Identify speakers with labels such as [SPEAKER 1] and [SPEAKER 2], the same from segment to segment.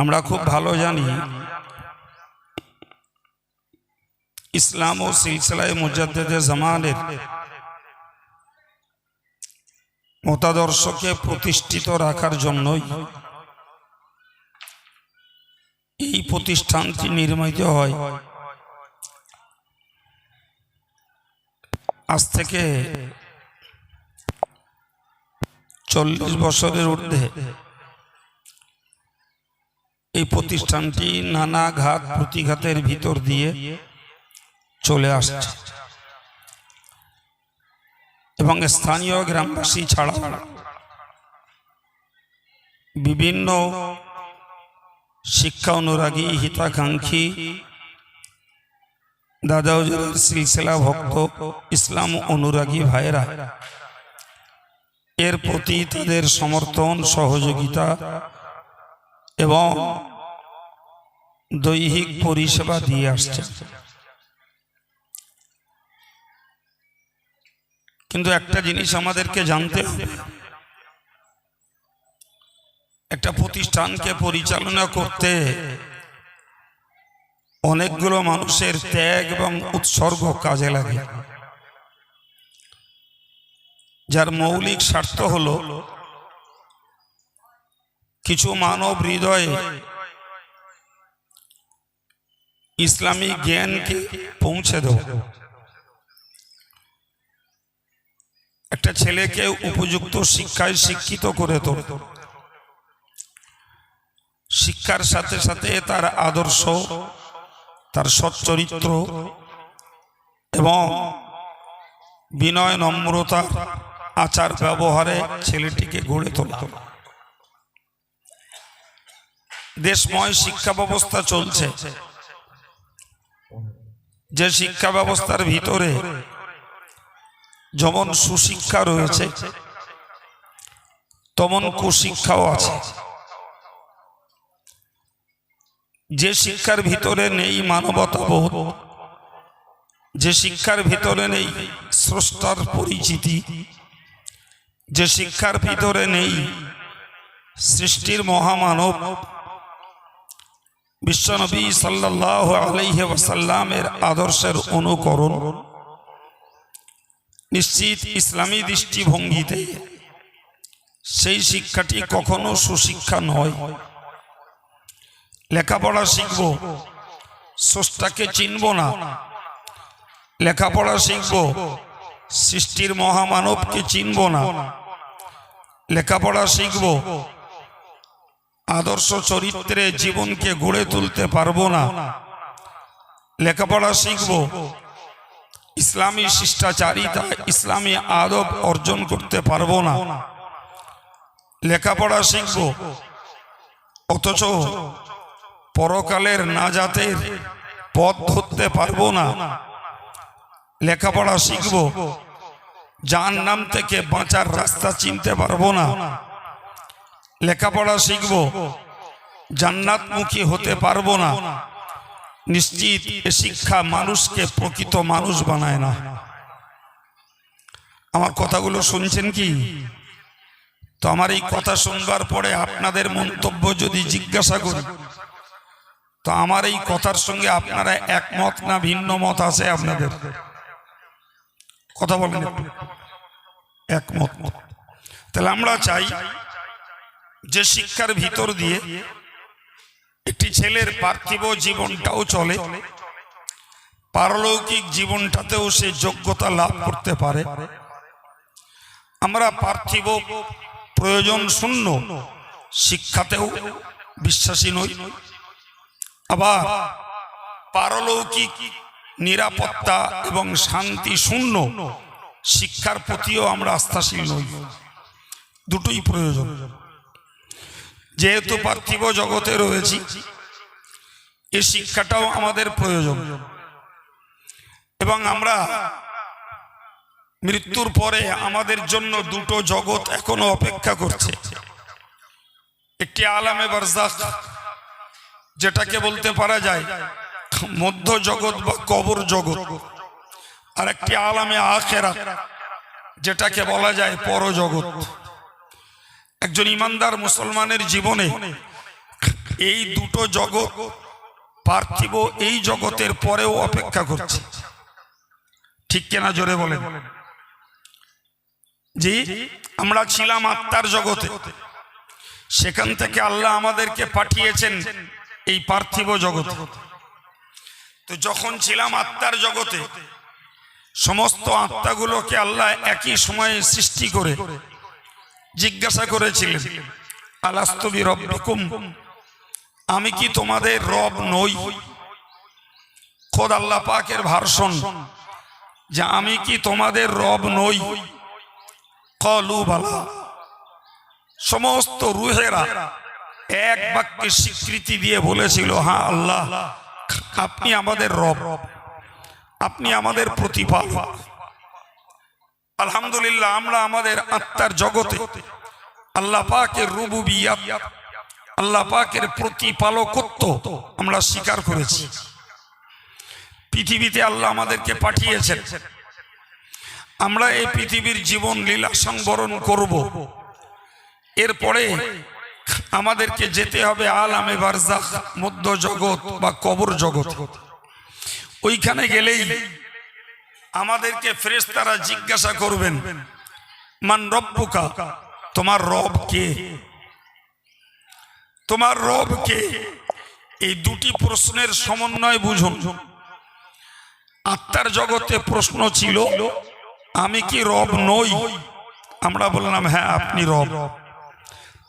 [SPEAKER 1] আমরা খুব ভালো জানি ইসলাম ও সিলসিলায় মুজাদ্দেদে জামানের মতাদর্শকে প্রতিষ্ঠিত রাখার জন্যই এই প্রতিষ্ঠানটি নির্মিত হয়। আজ থেকে চল্লিশ বছরের ঊর্ধ্বে এই প্রতিষ্ঠানটি নানা ঘাত প্রতিঘাতের ভিতর দিয়ে চলে আসছে। এবং স্থানীয় গ্রামবাসী ছাড়া বিভিন্ন শিক্ষা অনুরাগী, হিতাকাঙ্ক্ষী, দাদা সিলসিলা ভক্ত, ইসলাম অনুরাগী ভাইরা এর প্রতি তাদের সমর্থন, সহযোগিতা এবং দৈহিক পরিষেবা দিয়ে আসছে। কিন্তু একটা জিনিস আমাদেরকে জানতে হবে। একটা প্রতিষ্ঠানকে পরিচালনা করতে অনেকগুলো মানুষের ত্যাগ এবং উৎসর্গ কাজে লাগে। যার মৌলিক স্বার্থ হলো কিছু মানব হৃদয়ে ইসলামী জ্ঞানকে পৌঁছে দেব। একটা ছেলেকে উপযুক্ত শিক্ষায় শিক্ষিত করে তোল। শিক্ষার সাথে সাথে তার আদর্শ, তার সচ্চরিত্র এবং বিনয় নম্রতা আচার ব্যবহারে ছেলেটিকে গড়ে তোলা। দেশময় শিক্ষা ব্যবস্থা চলছে। যে শিক্ষা ব্যবস্থার ভিতরে যেমন সুশিক্ষা রয়েছে, তেমন কুশিক্ষাও আছে। যে শিক্ষার ভিতরে নেই মানবতা মানবতাবোধ যে শিক্ষার ভিতরে নেই স্রষ্টার পরিচিতি, যে শিক্ষার ভিতরে নেই সৃষ্টির মহামানব বিশ্বনবী সাল্লাহ আলাইহে ওয়াসাল্লামের আদর্শের অনুকরণ নিশ্চিত ইসলামী দৃষ্টিভঙ্গিতে সেই শিক্ষাটি কখনো সুশিক্ষা নয়। লেখাপড়া শিখব, স্রষ্টাকে চিনব না। লেখাপড়া শিখব, সৃষ্টির মহামানবকে চিনব না। লেখাপড়া শিখব আদর্শ চরিত্রে জীবনকে গড়ে তুলতে পারব না। লেখাপড়া শিখব। ইসলামী শিষ্টাচারিতা, ইসলামী আদব অর্জন করতে পারব না। লেখাপড়া শিখব। অথচ পরকালের নাজাতের পথ ধরতে পারব না। লেখাপড়া শিখব। যার নাম থেকে বাঁচার রাস্তা চিনতে পারব না। লেখাপড়া শিখব। জান্নাতমুখী হতে পারব না। নিশ্চিত এ শিক্ষা মানুষকে প্রকৃত মানুষ বানায় না। আমার কথাগুলো শুনছেন কি? তো আমার এই কথা শুনবার পরে আপনাদের মন্তব্য যদি জিজ্ঞাসা করি, তো আমার এই কথার সঙ্গে আপনারা একমত না ভিন্ন মত আছে আপনাদের? কথা বলেন। একমত। তাহলে আমরা চাই যে শিক্ষার ভিতর দিয়ে একটি ছেলের পার্থিব জীবনটাও চলে, পারলৌকিক জীবনটাতেও সে যোগ্যতা লাভ করতে পারে। আমরা পার্থিব প্রয়োজন শূন্য, শিক্ষাতেও বিশ্বাসী নই। আবার পারলৌকিক নিরাপত্তা এবং শান্তি শূন্য, শিক্ষার প্রতিও আমরা আস্থাশীল নই। দুটোই প্রয়োজন। যেহেতু পার্থিব জগতে রয়েছি এই শিক্ষাটাও আমাদের প্রয়োজন। এবং আমরা মৃত্যুর পরে আমাদের জন্য দুটো জগৎ এখনও অপেক্ষা করছে। একটি আলামে বারজাখ যেটাকে বলতে পারা যায় মধ্য জগৎ বা কবর জগৎ, আর একটি আলামে আখেরা যেটাকে বলা যায় পরজগৎ। একজন ইমানদার মুসলমানের জীবনে এই দুটো জগৎ পার্থিব, এই জগতের পরেও অপেক্ষা করছে। ঠিক কেনা জোরে বলেন? জি, আমরা ছিলাম আত্মার জগতে। সেখান থেকে আল্লাহ আমাদেরকে পাঠিয়েছেন এই পার্থিব জগতে। তো যখন ছিলাম আত্মার জগতে, সমস্ত আত্মাগুলোকে আল্লাহ একই সময়ে সৃষ্টি করে জিজ্ঞাসা করেছিলেন, আলাস্তবি রব্বিকুম? আমি কি তোমাদের রব নই? খোদ আল্লাহ পাকের ভার্সন, যে আমি কি তোমাদের রব নই? কলু, বালা। সমস্ত রুহেরা এক বাক্যে স্বীকৃতি দিয়ে বলেছিল হ্যাঁ আল্লাহ, আপনি আমাদের রব। আপনি আমাদের প্রতিপালক। আলহামদুলিল্লাহ, আমরা আমাদের আত্মার জগতে আল্লাহ পাকের রুবুবিয়াত, আল্লাহ পাকের প্রতিপালকত্ব আমরা স্বীকার করেছি। পৃথিবীতে আল্লাহ আমাদেরকে পাঠিয়েছেন। আমরা এই পৃথিবীর জীবন লীলা সংবরণ করব। এরপরে আমাদেরকে যেতে হবে আলামে বারজাখ মধ্য জগৎ বা কবর জগৎ ওইখানে গেলেই আমাদেরকে ফ্রেশ তারা জিজ্ঞাসা করবেন, মান রব্বুকা? তোমার রব কে? তোমার রব কে? এই দুটি প্রশ্নের সমন্বয় বুঝুন। আত্মার জগতে প্রশ্ন ছিল, আমি কি রব নই? আমরা বললাম হ্যাঁ আপনি রব।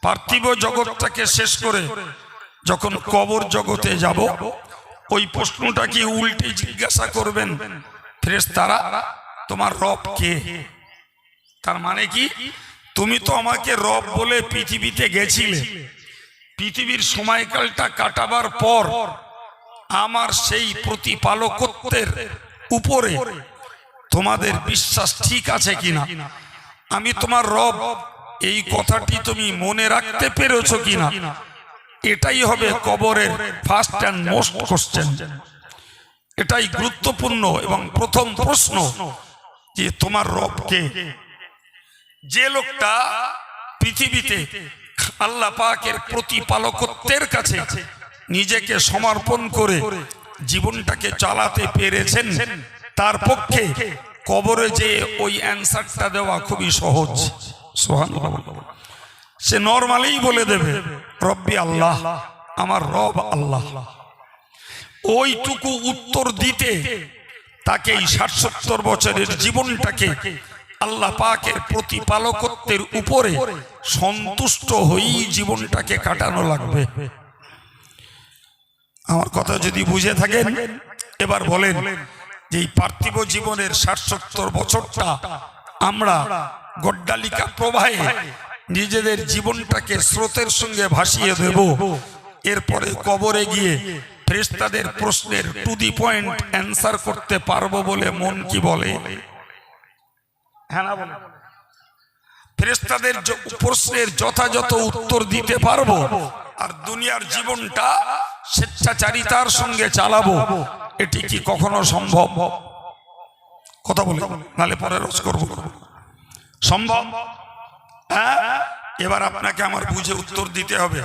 [SPEAKER 1] পার্থিব জগৎটাকে শেষ করে যখন কবর জগতে যাব, ওই প্রশ্নটা কি উল্টে জিজ্ঞাসা করবেন? ফ্রেশ তারা তোমার রব কে? তার মানে কি? তুমি তো আমাকে রব বলে পৃথিবীতে গেছিলে। পৃথিবীর সময়কালটা কাটাবার পর আমার সেই প্রতিপালকত্বের উপরে তোমাদের বিশ্বাস ঠিক আছে কিনা? আমি তোমার রব, এই কথাটি তুমি মনে রাখতে পেরেছ কিনা? এটাই হবে কবরের ফার্স্ট অ্যান্ড মোস্ট কোশ্চেন এটাই গুরুত্বপূর্ণ এবং প্রথম প্রশ্ন যে তোমার রব কে? যে লোকটা পৃথিবীতে আল্লাহ পাকের প্রতিপালকত্বের কাছে নিজেকে সমর্পণ করে জীবনটাকে চালাতে পেরেছেন, তার পক্ষে কবরে যে ওই অ্যান্সারটা দেওয়া খুবই সহজ। সোহান সে নর্মালি বলে দেবে, রব্বি আল্লাহ, আমার রব আল্লাহ। ওইটুকু উত্তর দিতে তাকে এই ষাট সত্তর বছরের জীবনটাকে আল্লাহ পাকের প্রতিপালকত্বের উপরে সন্তুষ্ট হয়েই জীবনটাকে কাটানো লাগবে। আমার কথা যদি বুঝে থাকেন, এবার বলেন যে এই পার্থিব জীবনের ষাট সত্তর বছরটা আমরা গড্ডালিকা প্রবাহে নিজেদের জীবনটাকে স্রোতের সঙ্গে ভাসিয়ে দেব, এরপরে কবরে গিয়ে ফ্রেস্তাদের প্রশ্নের টু দি পয়েন্ট অ্যান্সার করতে পারব বলে মন কি বলে? হ্যাঁ ফেরেস্তাদের প্রশ্নের যথাযথ উত্তর দিতে পারব আর দুনিয়ার জীবনটা স্বেচ্ছাচারিতার সঙ্গে চালাবো, এটি কি কখনো সম্ভব? কথা বলে, নালে পরে রোজ করব। সম্ভব? হ্যাঁ? এবার আপনাকে আমার বুঝে উত্তর দিতে হবে।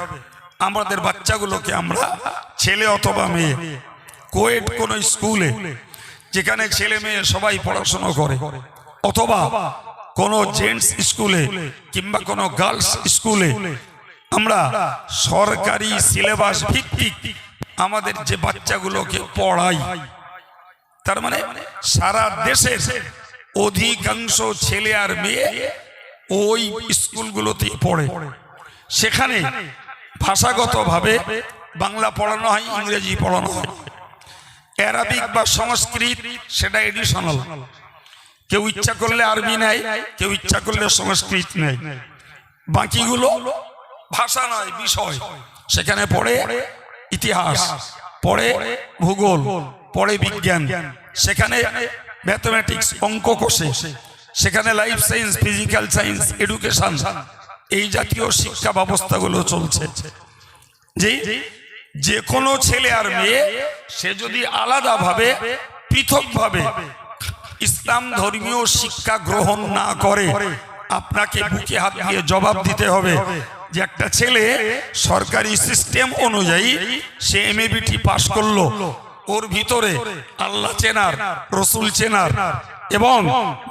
[SPEAKER 1] আমাদের বাচ্চাগুলোকে আমরা ছেলে অথবা মেয়ে, কোয়েট কোন স্কুলে, যেখানে ছেলে মেয়ে সবাই পড়াশোনা করে, অথবা কোন জেন্টস স্কুলে কিংবা কোন গার্লস স্কুলে, আমরা সরকারি সিলেবাস ভিত্তিক আমাদের যে বাচ্চাগুলোকে পড়াই, তার মানে সারা দেশের অধিকাংশ ছেলে আর মেয়ে ওই স্কুলগুলোতে পড়ে। সেখানে ভাষাগতভাবে বাংলা পড়ানো হয়, ইংরেজি পড়ানো হয়। অ্যারাবিক বা সংস্কৃত, সেটা এডিশনাল কেউ ইচ্ছা করলে আরবি নেয়, কেউ ইচ্ছা করলে সংস্কৃত নেয়। বাকিগুলো ভাষা নয়, বিষয়। সেখানে পড়ে ইতিহাস, পড়ে ভূগোল, পড়ে বিজ্ঞান। সেখানে ম্যাথমেটিক্স অঙ্ক কষে। সেখানে life science physical science education এই জাতীয় শিক্ষা ব্যবস্থাগুলো চলছে। যে যে কোনো ছেলে আর মেয়ে, সে যদি আলাদাভাবে, পৃথকভাবে ইসলাম ধর্মীয় শিক্ষা গ্রহণ না করে, আপনাকে বুকে হাত দিয়ে জবাব দিতে হবে যে একটা ছেলে সরকারি সিস্টেম অনুযায়ী সে এমএবিটি পাশ করল, ওর ভিতরে আল্লাহ চেনার, রসুল চেনার এবং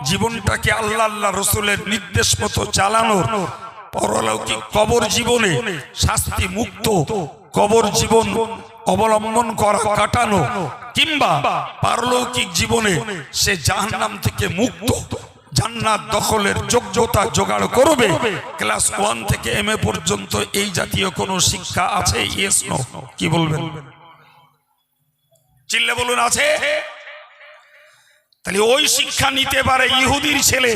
[SPEAKER 1] জীবনটাকে আল্লাহ আল্লাহ রসুলের নির্দেশ মতো চালানোর পরলৌকিক কবর জীবনে শাস্তি মুক্ত কবর জীবন অবলম্বন করা, কাটানো কিংবা পারলৌকিক জীবনে সে জাহান্নাম থেকে মুক্ত, জান্নাত দখলের যোগ্যতা জোগাড় করবে। ক্লাস ওয়ান থেকে এম পর্যন্ত এই জাতীয় কোনো শিক্ষা আছে? কি বলবেন? চিল্লে বলুন, আছে? তাহলে ওই শিক্ষা নিতে পারে ইহুদির ছেলে,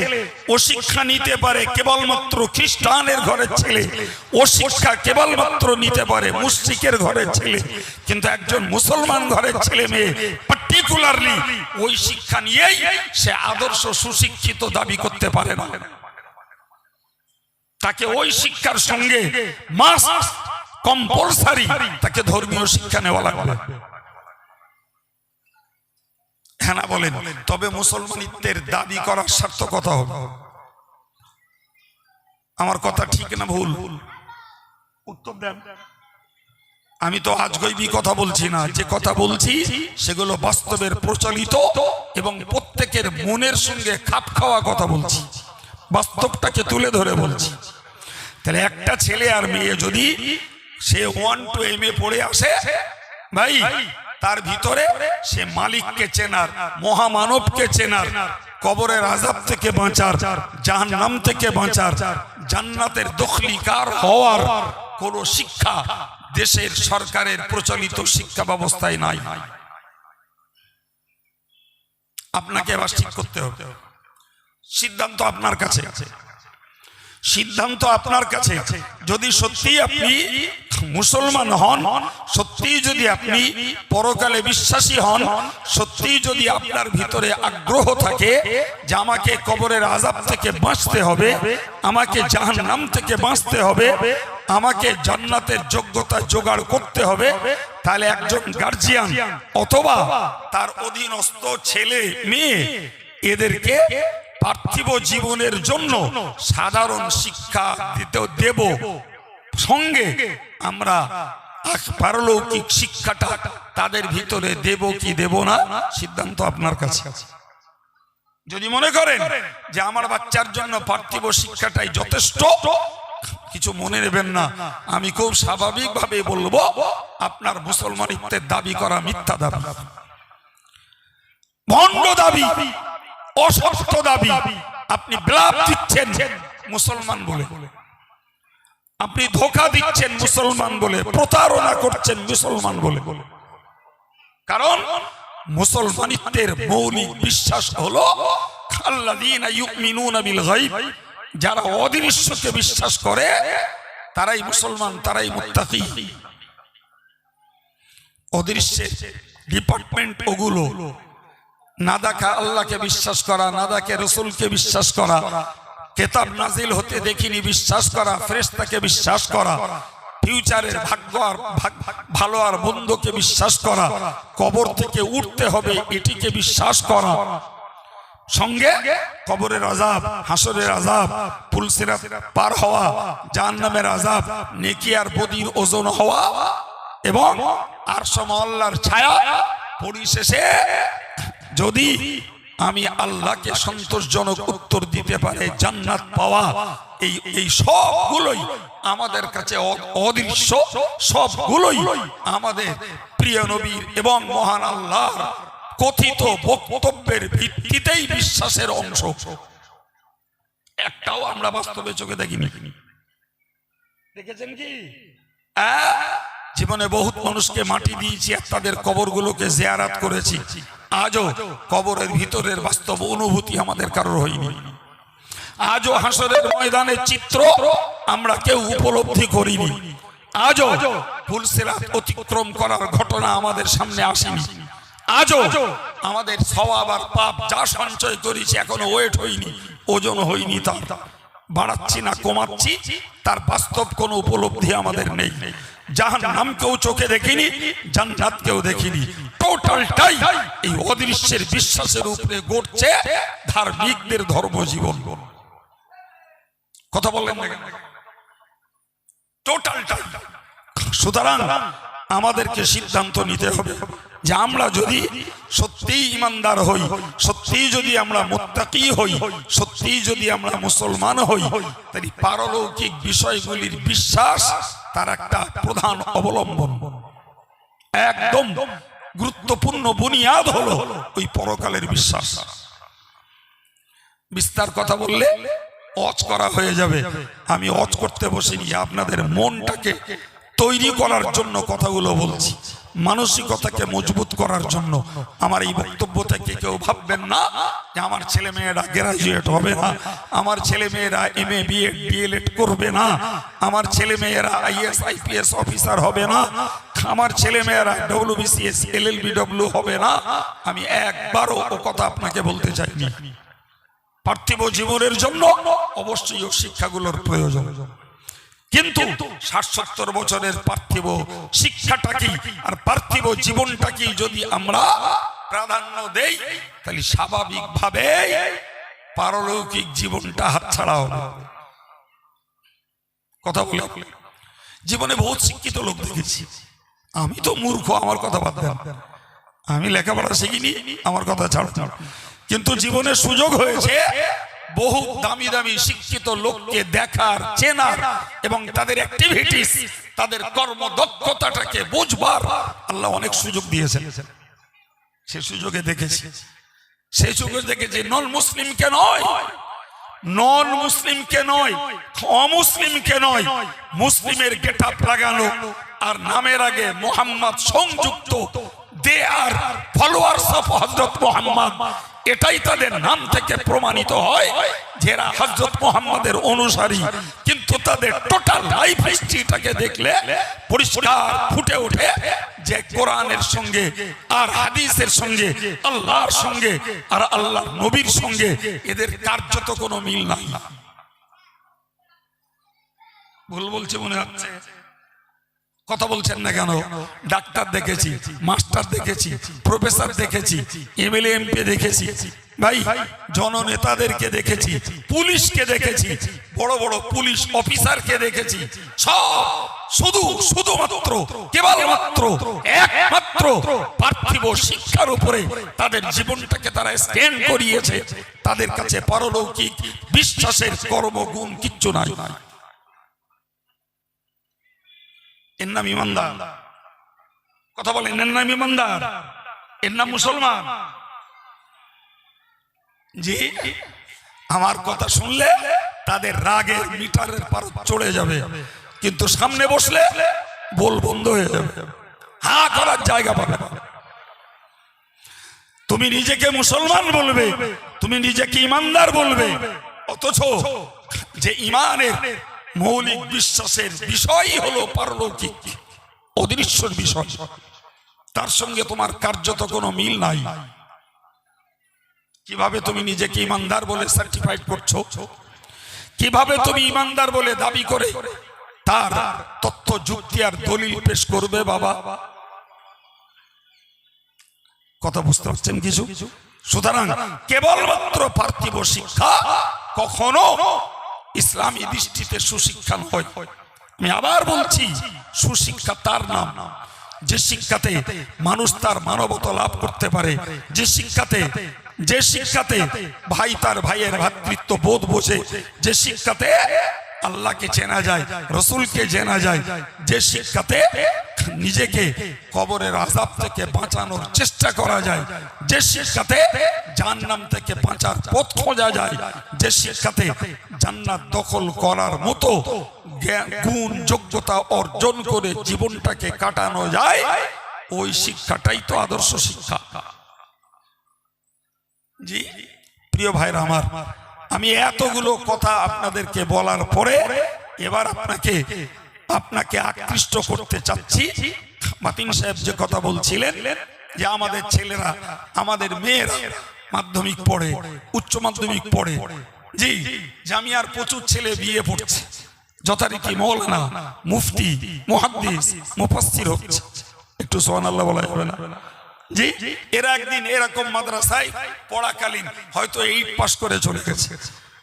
[SPEAKER 1] ও শিক্ষা নিতে পারে কেবলমাত্র খ্রিস্টানের ঘরের ছেলে, ও শিক্ষা কেবলমাত্র নিতে পারে মুসলিকের ঘরের ছেলে, কিন্তু একজন মুসলমান ঘরের ছেলে মেয়ে পার্টিকুলারলি ওই শিক্ষা নিয়েই সে আদর্শ সুশিক্ষিত দাবি করতে পারে না। তাকে ওই শিক্ষার সঙ্গে মাস কম্পালসারি তাকে ধর্মীয় শিক্ষা নেওয়া লাগবে। হ্যাঁ বলেন, তবে মুসলমানিত্বের দাবি করার সার্থকতা হবে। আমার কথা ঠিক না ভুল? উত্তর দেন। আমি তো আজগৈবি কথা বলছি না, যে কথা বলছি সেগুলো বাস্তবের প্রচলিত এবং প্রত্যেকের মনের সঙ্গে খাপ খাওয়া কথা বলছি। বাস্তবটাকে তুলে ধরে বলছি। তাহলে একটা ছেলে আর মেয়ে যদি সে ওয়ান টু এম এ পড়ে আসে, ভাই তার ভিতরে সে মালিককে চেনার, মহামানবকে চেনার, কবরের আজাব থেকে বাঁচার, জাহান্নাম থেকে বাঁচার, জান্নাতের দখলিকার হওয়ার কোন শিক্ষা দেশের সরকারের প্রচলিত শিক্ষা ব্যবস্থায় নাই। আপনাকে এবার ঠিক করতে হবে। সিদ্ধান্ত আপনার কাছে। সিদ্ধান্ত আপনার কাছে। যদি সত্যি আপনি মুসলমান হন সত্যি যদি আপনি পরকালে বিশ্বাসী হন সত্যি যদি আপনার ভিতরে আগ্রহ থাকে যে আমাকে কবরের আজাব থেকে বাঁচতে হবে, আমাকে জাহান্নাম থেকে বাঁচতে হবে, আমাকে জান্নাতের যোগ্যতা জোগাড় করতে হবে, তাহলে একজন গার্জিয়ান অথবা তার অধীনস্থ ছেলে, মেয়ে এদেরকে পার্থিব জীবনের জন্য সাধারণ শিক্ষা দিতে দেব। সঙ্গে আমরা পারলৌকিক শিক্ষাটা তাদের ভিতরে দেব কি দেব না সিদ্ধান্ত আপনার কাছে। আছে যদি মনে করেন যে আমার বাচ্চার জন্য পার্থিব শিক্ষাটাই যথেষ্ট, কিছু মনে নেবেন না। আমি খুব স্বাভাবিকভাবে বলব, আপনার মুসলমানিত্বের দাবি করা মিথ্যা দাবি। ভণ্ড দাবি অসত্য দাবি। আপনি ব্লাপ দিচ্ছেন মুসলমান বলে। আপনি ধোকা দিচ্ছেন মুসলমান বলে। প্রতারণা করছেন মুসলমান বলে। কারণ মুসলমানিত্বের মৌলিক বিশ্বাস হলো যারা অদৃশ্যকে বিশ্বাস করে, তারাই মুসলমান, তারাই মুত্তাকি। অদৃশ্যের ডিপার্টমেন্ট ওগুলো না দেখা আল্লাহকে বিশ্বাস করা, না দেখে রসুলকে বিশ্বাস করা। কেতাব নাজিল হতে দেখিনি, বিশ্বাস করা ফ্রেস্তাকে বিশ্বাস করা, ফিউচারের ভাগ্য আর ভালো আর বন্ধকে বিশ্বাস করা, কবর থেকে উঠতে হবে এটিকে বিশ্বাস করা। সঙ্গে কবরের আজাব হাসরের আজাব পুলসিরা পার হওয়া জাহান নামের আজাব নেকি আর বদির ওজন হওয়া এবং আর আল্লাহর ছায়া পরিশেষে যদি আমি আল্লাহকে সন্তোষজনক উত্তর দিতে পারে, জান্নাত পাওয়া, এই এই সবগুলোই আমাদের কাছে অদৃশ্য, সবগুলোই আমাদের প্রিয় নবীর এবং মহান আল্লাহর কথিত বক্তব্যের ভিত্তিতেই বিশ্বাসের অংশ। একটাও আমরা বাস্তবে চোখে দেখিনি। দেখেছেন কি? জীবনে বহুত মানুষকে মাটি দিয়েছি, আর তাদের কবরগুলোকে জেয়ারাত করেছি। আজও কবরের ভিতরের বাস্তব অনুভূতি আমাদের কারোর হয়নি। আজও হাসরের ময়দানের চিত্র আমরা কেউ উপলব্ধি করিনি। আজও ফুলসেরাত অতিক্রম করার ঘটনা আমাদের সামনে আসেনি। আজও আমাদের স্বভাব আর পাপ যা সঞ্চয় করেছি এখনও ওয়েট হয়নি, ওজন হয়নি তার। বাড়াচ্ছি না, কমাচ্ছি, তার বাস্তব কোনো উপলব্ধি আমাদের নেই। জাহান নাম কেউ চোখে দেখিনি জান্নাত কেউ দেখিনি। টোটালটাই এই অদৃশ্যের বিশ্বাসের উপরে গড়ছে ধার্মিকদের ধর্মজীবন। কথা বললেন না টোটালটাই সুতরাং আমাদেরকে সিদ্ধান্ত নিতে হবে যে আমরা যদি সত্যিই ইমানদার হই, সত্যিই যদি আমরা মোত্তাকি হই, সত্যিই যদি আমরা মুসলমান হই, তাহলে পারলৌকিক বিষয়গুলির বিশ্বাস তার একটা প্রধান অবলম্বন। একদম গুরুত্বপূর্ণ বুনিয়াদ হলো ওই পরকালের বিশ্বাস। বিস্তার কথা বললে অচ করা হয়ে যাবে। আমি অচ করতে বসিনি, আপনাদের মনটাকে তৈরি করার জন্য কথাগুলো বলছি। মানসিকতাকে মজবুত করার জন্য আমার এই বক্তব্য থেকে কেউ ভাববেন না যে আমার ছেলে মেয়েরা গ্রাজুয়েট হবে না, আমার ছেলে মেয়েরা এম এ বিএড করবে না, আমার ছেলে মেয়েরা আইএস আইপিএস অফিসার হবে না, আমার ছেলে মেয়েরা ডব্লিউবিসিএস, এলএলবিডব্লিউ হবে না। আমি একবারও ও কথা আপনাকে বলতে চাইনি। পার্থিব জীবনের জন্য অবশ্যই শিক্ষাগুলোর প্রয়োজন। কিন্তু ষাট সত্তর বছরের পার্থিব শিক্ষাটা কি? আর পার্থিব জীবনটা কি যদি আমরা প্রাধান্য দেই তাহলে স্বাভাবিকভাবে পারলৌকিক জীবনটা হাত হাতছাড়া হবে। কথা বলে? জীবনে বহুত শিক্ষিত লোক দেখেছি। আমি তো মূর্খ আমার কথা বাদ দেন। আমি লেখাপড়া শিখিনি আমার কথা ছাড়ো ছাড়ো। কিন্তু জীবনে সুযোগ হয়েছে বহু দামি দামি শিক্ষিত লোককে দেখার, চেনার এবং তাদের অ্যাক্টিভিটিস তাদের কর্মদক্ষতাটাকে বুঝবার আল্লাহ অনেক সুযোগ দিয়েছেন। সে সুযোগে দেখেছি। সেই সুযোগে দেখেছি নন মুসলিমকে নয়, নন মুসলিমকে নয়, অমুসলিমকে নয়, মুসলিমের গেট আপ লাগানো আর নামের আগে মোহাম্মদ সংযুক্ত, দে আর ফলোয়ার্স অফ হজরত মোহাম্মদ এটাই তাদের নাম থেকে প্রমাণিত হয় যারা হজরত মোহাম্মদের অনুসারী। কিন্তু তাদের টোটাল লাইফ হিস্ট্রিটাকে দেখলে পরিষ্কার ফুটে ওঠে যে কোরআনের সঙ্গে আর হাদিসের সঙ্গে, আল্লাহর সঙ্গে আর আল্লাহ নবীর সঙ্গে এদের কার্যত কোনো মিল নাই। ভুল বলছে মনে হচ্ছে? কথা বলছেন না কেন? ডাক্তার দেখেছি, মাস্টার দেখেছি, প্রফেসর দেখেছি, এমএলএ, এমপি দেখেছি। ভাই, জননেতাদেরকে দেখেছি, পুলিশকে দেখেছি, বড় বড় পুলিশ অফিসারকে দেখেছি। সব শুধু, শুধুমাত্র, কেবলমাত্র, একমাত্র পার্থিব শিক্ষার উপরে তাদের জীবনটাকে তারা স্ট্যান্ড করিয়েছে। তাদের কাছে পারলৌকিক, বিশ্বাসের কর্মগুণ কিচ্ছু নাই। এর নাম ইমানদার। কথা বলেন, এর নাম ইমানদার। এর নাম মুসলমান। জি, আমার কথা শুনলে তাদের রাগের মিটারের পার চড়ে যাবে। কিন্তু সামনে বসলে বল বন্ধ হয়ে যাবে। হা করার জায়গা পাবে তুমি নিজেকে মুসলমান বলবে, তুমি নিজেকে ইমানদার বলবে। অথচ যে ইমানের মৌলিক বিশ্বাসের বিষয়ই হলো পারলৌকিক, অদৃশ্যর বিষয়। তার সঙ্গে তোমার কার্যত কোনো মিল নাই। কীভাবে তুমি নিজেকে ইমানদার বলে সার্টিফাইড করছ? কীভাবে তুমি ইমানদার বলে দাবি করে? তার তথ্য, যুক্তি আর দলিল পেশ করবে বাবা। কথা বুঝতে পারছেন কিছু? সুতরাং কেবলমাত্র পার্থিব শিক্ষা কখনো ইসলামী দৃষ্টিতে সুশিক্ষা নয় আমি আবার বলছি, সুশিক্ষা তার নাম। যে শিক্ষাতে মানুষ তার মানবতা লাভ করতে পারে, যে শিক্ষাতে যে শিক্ষাতে ভাই তার ভাইয়ের ভ্রাতৃত্ব বোধ বোঝে, যে শিক্ষাতে আল্লাহকে চেনা যায়, রসুলকে চেনা যায়। যে শিক্ষাতে নিজেকে কবরের আজাব থেকে বাঁচানোর চেষ্টা করা যায়, যে শিক্ষাতে জান্নাম থেকে বাঁচার পথ খোঁজা যায়, যে শিক্ষাতে জান্নাত দখল করার মতো গুণ, যোগ্যতা অর্জন করে জীবনটাকে কাটানো যায়, ওই শিক্ষাটাই তো আদর্শ শিক্ষা। জি, প্রিয় ভাইরা আমার আমি এতগুলো কথা আপনাদেরকে বলার পরে এবার আপনাকে আপনাকে আকৃষ্ট করতে চাচ্ছি। মাতিন সাহেব যে কথা বলছিলেন যে আমাদের ছেলেরা, আমাদের মেয়েরা মাধ্যমিক পড়ে, উচ্চ মাধ্যমিক পড়ে। জি, জামিয়ার প্রচুর ছেলে বিয়ে পড়ছে। যথারীতি মৌলানা, মুফতি, মুহাদ্দিস, মুফাসসির হচ্ছে। একটু সোহান আল্লাহ বলা যাবে না। জি এরা একদিন এরকম মাদ্রাসায় পড়াকালীন হয়তো এইট পাস করে চলে গেছে,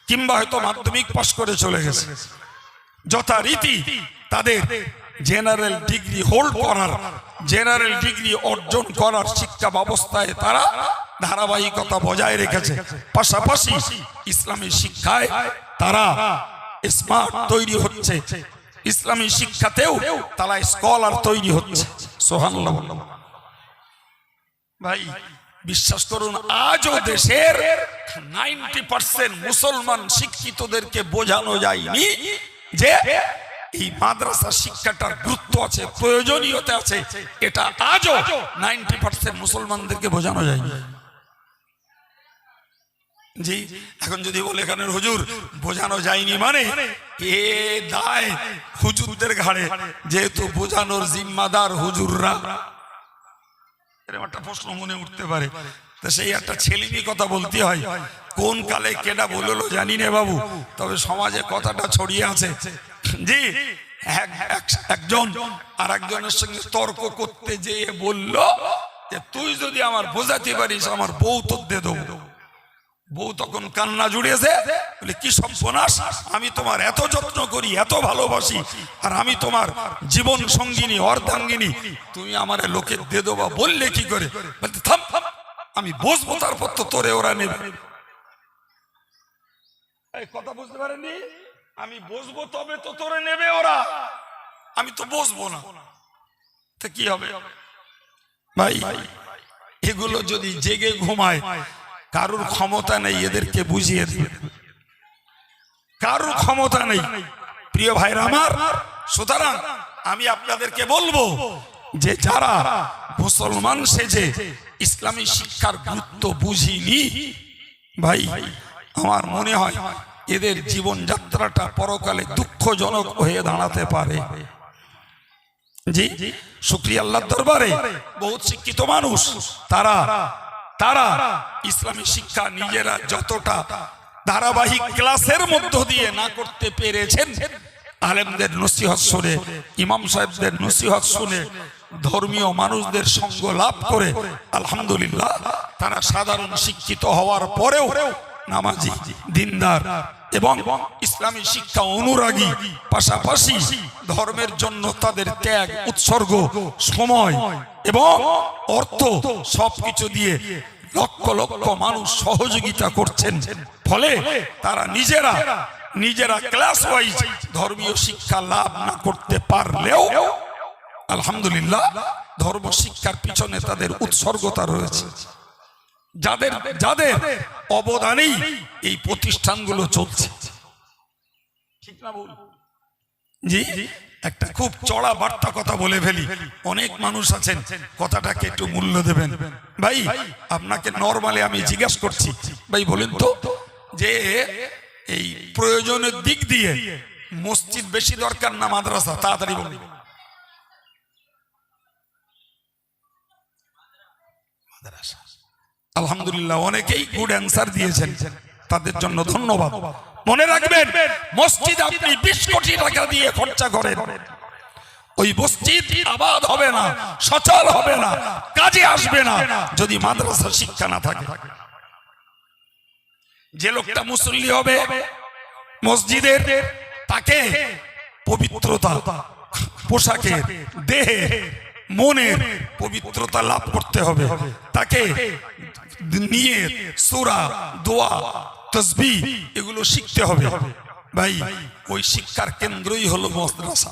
[SPEAKER 1] কিংবা হয়তো মাধ্যমিক পাশ করে চলে গেছে। যথারীতি তাদের জেনারেল ডিগ্রি হোল্ড করার জেনারেল ডিগ্রি অর্জন করার শিক্ষা ব্যবস্থায় তারা ধারাবাহিকতা বজায় রেখেছে। পাশাপাশি ইসলামী শিক্ষায় তারা স্মার্ট তৈরি হচ্ছে। ইসলামী শিক্ষাতেও তারা স্কলার তৈরি হচ্ছে। সোহানুল্লাহ ভাই, বিশ্বাস করুন, আজও দেশের নাইনটি পার্সেন্ট মুসলমান শিক্ষিতদেরকে বোঝানো যায়নি যে এই মাদ্রাসা শিক্ষাটার গুরুত্ব আছে, প্রয়োজনীয়তা আছে। এটা আজও নাইনটি পার্সেন্ট মুসলমানদেরকে বোঝানো যায়নি। জি, এখন যদি বলে এখানের হুজুর, বোঝানো যায়নি মানে এ দায় হুজুরদের ঘাড়ে, যেহেতু বোঝানোর জিম্মাদার হুজুররা। এরকম একটা প্রশ্ন মনে উঠতে পারে। তা সেই একটা ছেলেমি কথা বলতে হয়। কোন কালে কেডা বলল জানি না বাবু। তবে সমাজে কথাটা ছড়িয়ে আছে। জি, এক- এক- একজন আর একজনের সঙ্গে তর্ক করতে যেয়ে বলল যে, তুই যদি আমার বোঝাতে পারিস, আমার বউ তোর দিয়ে দেবো। বউ তখন কান্না জুড়িয়েছে, বলে, কি সর্বনাশ, আমি তোমার এত যত্ন করি, এত ভালোবাসি, আর আমি তোমার জীবন সঙ্গিনী, অর্ধাঙ্গিনী, তুমি আমার লোকের দে দেবা বললে কি করে? বলতে, থাম থাম, আমি বসবো, তারপর তো তোরে ওরা নেবে। কথা বুঝতে পারেননি? আমি বসবো, তবে তো তোরে নেবে ওরা। আমি তো বসবো না। কি হবে? ভাই, এগুলো যদি জেগে ঘুমায় কারুর ক্ষমতা নেই, এদেরকে বুঝিয়ে দিবে কারুর ক্ষমতা নেই। প্রিয় ভাইরা আমার, সুতরাং আমি আপনাদেরকে বলব যে যারা মুসলমান সেজে ইসলামী শিক্ষার গুরুত্ব বুঝিনি, ভাই, আমার মনে হয় এদের জীবন যাত্রাটা পরকালে দুঃখজনক হয়ে দাঁড়াতে পারে। জি, শুক্রিয়া আল্লাহ দরবারে। বহুত শিক্ষিত মানুষ, তারা তারা ইসলামী শিক্ষা নিজেরা যতটা ধারাবাহিক ক্লাসের মধ্য দিয়ে না করতে পেরেছেন, আলেমদের নসিহত শুনে, ইমাম সাহেবদের নসিহত শুনে, ধর্মীয় মানুষদের সঙ্গ লাভ করে, আলহামদুলিল্লাহ, তারা সাধারণ শিক্ষিত হওয়ার পরেও নামাজি, দিনদার এবং ইসলামী শিক্ষা অনুরাগী, পাশাপাশি ধর্মের জন্য তাদের ত্যাগ, উৎসর্গ, সময় এবং অর্থ সবকিছু দিয়ে লক্ষ লক্ষ মানুষ সহযোগিতা করছেন। ফলে তারা নিজেরা নিজেরা ক্লাস ওয়াইজ ধর্মীয় শিক্ষা লাভ না করতে পারলেও আলহামদুলিল্লাহ ধর্ম শিক্ষার পিছনে তাদের উৎসর্গতা রয়েছে। যাদের যাদের অবদানেই এই প্রতিষ্ঠানগুলো চলছে। ঠিক না বল জি একটা খুব চড়া বার্তা কথা বলে ফেলি। অনেক মানুষ আছেন কথাটাকে একটু মূল্য দেবেন। ভাই আপনাকে নর্মালি আমি জিজ্ঞেস করছি। ভাই বলেন তো যে এই প্রয়োজনের দিক দিয়ে মসজিদ বেশি দরকার না মাদ্রাসা? তাড়াতাড়ি বলুন। মাদ্রাসা। আলহামদুলিল্লাহ, অনেকেই গুড অ্যান্সার দিয়েছেন। তাদের জন্য ধন্যবাদ। মনে রাখবেন, মসজিদ আপনি বিশ কোটি টাকা দিয়ে খরচা করেন। ওই মসজিদ আবাদ হবে না, সচল হবে না, কাজে আসবে না, যদি মাদ্রাসা শিক্ষা না থাকে। যে লোকটা মুসল্লি হবে, মসজিদের তাকে পবিত্রতা, পোশাকে, দেহে, মনের পবিত্রতা লাভ করতে হবে। তাকে নিয়ে সুরা, দোয়া তসবি এগুলো শিখতে হবে। ভাই, ওই শিক্ষার কেন্দ্রই হলো মাদ্রাসা।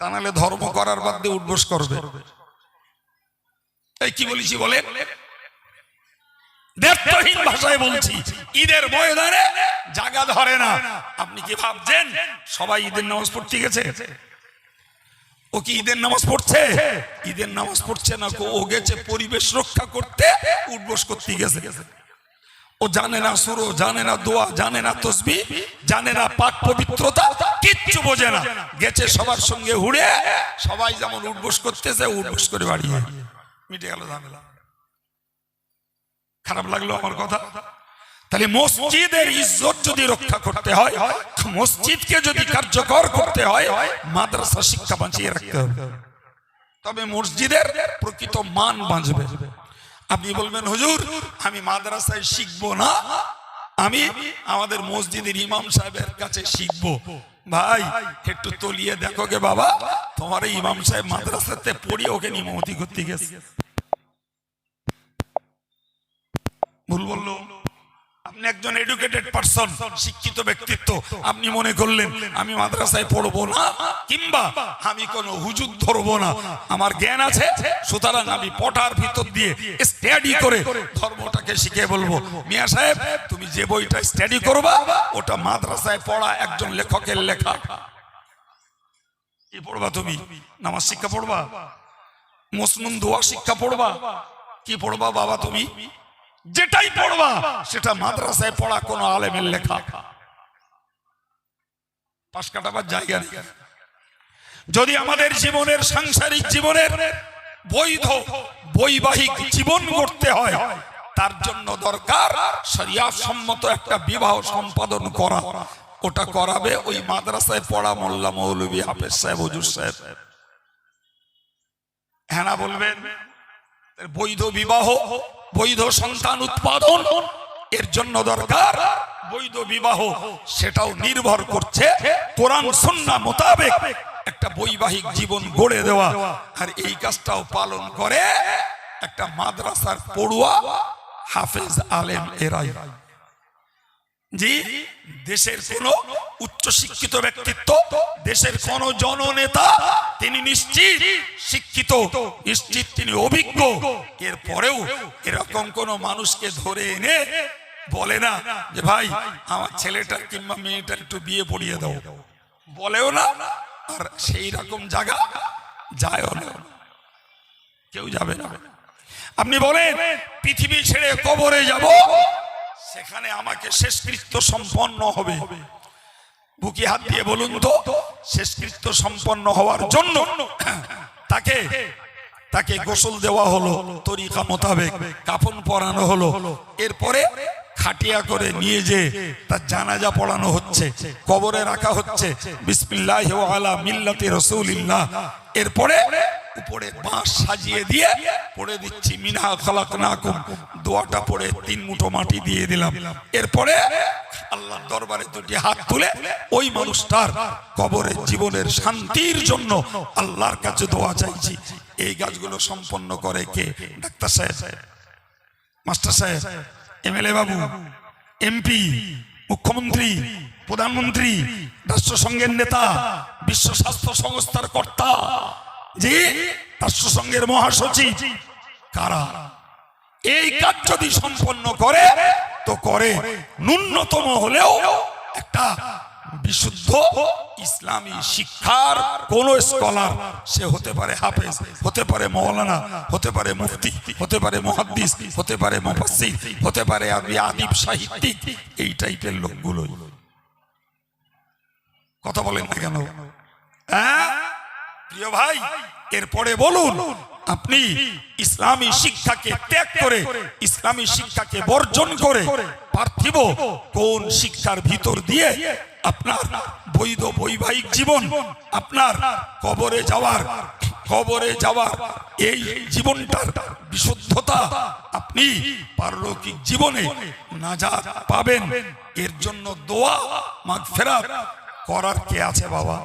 [SPEAKER 1] তা নাহলে ধর্ম করার বাদ দিয়ে উদ্বোস করবে। এই কি বলেছি বলে দেবতহীন ভাষায় বলছি, ঈদের ময়দানে জায়গা ধরে না। আপনি কি ভাবছেন? সবাই ঈদের নামাজ পড়তে গেছে? ও কি ঈদের নামাজ পড়ছে? ঈদের নামাজ পড়ছে না ও গেছে পরিবেশ রক্ষা করতে, উঠবস করতে গেছে। ও জানে না সুরো জানে না দোয়া, জানে না তসবি, জানে না পাক পবিত্রতা, কিচ্ছু বোঝে না। গেছে সবার সঙ্গে হুড়ে, সবাই যেমন উঠবস করতেছে, উঠবস করে বাড়িয়ে মিটে গেল ঝামেলা। খারাপ লাগল আমার কথা? তাহলে মসজিদের ইজ্জত যদি রক্ষা করতে হয়, মসজিদকে যদি কার্যকর করতে হয়, মাদ্রাসা শিক্ষা বাঁচিয়ে রাখতে হবে। তবে মসজিদের প্রকৃত মান বাঁচবে। আপনি বলবেন, হুজুর, আমি মাদ্রাসায় শিখব না। আমি আমাদের মসজিদের ইমাম সাহেবের কাছে শিখব। ভাই, একটু তলিয়ে দেখো গে বাবা। তোমার ইমাম সাহেব মাদ্রাসাতে পড়িয়ে ওকে নিমতি করতে গেছে। ভুল বলল। আপনি একজন এডুকেটেড পারসন শিক্ষিত ব্যক্তিত্ব। আপনি মনে করলেন, আমি মাদ্রাসায় পড়ব না, কিংবা আমি কোনো হুজুর ধরবো না। আমার জ্ঞান আছে, সুতরাং আমি পটার ভিতর দিয়ে স্টাডি করে ধর্মটাকে শিখে বলব। মিয়া সাহেব, তুমি যে বইটা স্টাডি করবা, ওটা মাদ্রাসায় পড়া একজন লেখকের লেখা। কি পড়বা তুমি? নামাজ শিক্ষা পড়বা? মসনুন দোয়া শিক্ষা পড়বা? কি পড়বা বাবা তুমি? যেটাই পড়বা সেটা মাদ্রাসায় পড়া কোন আলেমের লেখা। পাশ কাটাবার জায়গা নেই। যদি আমাদের জীবনের সাংসারিক জীবনের বৈধ বৈবাহিক জীবন করতে হয় তার জন্য দরকার সম্মত একটা বিবাহ সম্পাদন করা। ওটা করাবে ওই মাদ্রাসায় পড়া মোল্লা মৌলবী হাফেজ সাহেব হুজুর সাহেব। হ্যাঁ না বলবেন? বৈধ বিবাহ বৈধ সন্তান উৎপাদন এর জন্য দরকার। বৈধ বিবাহ, সেটাও নির্ভর করছে কোরআন সন্না মোতাবেক একটা বৈবাহিক জীবন গড়ে দেওয়া। আর এই কাজটাও পালন করে একটা মাদ্রাসার পড়ুয়া হাফেজ আলেম এরাই। জি দেশের কোন উচ্চ শিক্ষিত ব্যক্তিত্ব, দেশের কোন জননেতা, তিনি নিশ্চিত শিক্ষিত, নিশ্চিত তিনি অভিজ্ঞ। এর পরেও এরকম কোন মানুষকে ধরে এনে বলে না যে, ভাই, আমার ছেলেটা কিংবা মেয়েটা একটু বিয়ে পড়িয়ে দাও। বলেও না, আর সেই রকম জায়গা যায়ও না। কেউ যাবে না। আপনি বলেন, পৃথিবী ছেড়ে কবরে যাব? সেখানে আমাকে শেষকৃত্য সম্পন্ন হবে। বুকে হাত দিয়ে বলুন তো, শেষকৃত্য সম্পন্ন হওয়ার জন্য তাকে তাকে গোসল দেওয়া হলো, তরিকা মোতাবেক কাফন পরানো হলো। এরপরে খাটিয়া করে নিয়ে যে তার জানাজা পড়ানো হচ্ছে, কবরে রাখা হচ্ছে, বিসমিল্লাহ আলা মিল্লাতি রসুলিল্লাহ। এরপরে উপরে বাঁশ সাজিয়ে দিয়ে পড়ে দিচ্ছি মিনহা খালাকনাকুম। দোয়াটা পড়ে তিন মুঠো মাটি দিয়ে দিলাম। এরপরে আল্লাহর দরবারে দুটি হাত তুলে ওই মানুষটার কবরের জীবনের শান্তির জন্য আল্লাহর কাছে দোয়া চাইছি। এই গাছগুলো সম্পন্ন করে কে? ডাক্তার সাহেব, মাস্টার সাহেব, এমএলএ বাবু, এমপি, মুখ্যমন্ত্রী, প্রধানমন্ত্রী, রাষ্ট্রসংঘের নেতা, বিশ্ব স্বাস্থ্য সংস্থার কর্তা। যে রাষ্ট্রসংঘের মহাসচিব। কারা? এই কাজ যদি সম্পন্ন করে, তো করে ন্যূনতম হলেও একটা বিশুদ্ধ ইসলামী শিক্ষার কোন স্কলার সে হতে পারে হাফেজ, হতে পারে মৌলানা, হতে পারে মুফতি, হতে পারে মুহাদ্দিস, হতে পারে মুফাসসির, হতে পারে আদিব সাহিত্যিক, এই টাইপের লোকগুলো কথা বলেন না কেন? হ্যাঁ? প্রিয় ভাই, এরপরে বলুন, আপনি ইসলামী শিক্ষাকে ত্যাগ করে, ইসলামী শিক্ষাকে বর্জন করে পার্থিব কোন শিক্ষার ভিতর দিয়ে আপনার বৈধ বৈবাহিক জীবন, আপনার কবরে যাওয়ার কবরে যাওয়ার এই জীবনটার বিশুদ্ধতা আপনি পারলৌকিক জীবনে নাজাত পাবেন। এর জন্য দোয়া, মাগফেরাত করার কে আছে বাবা?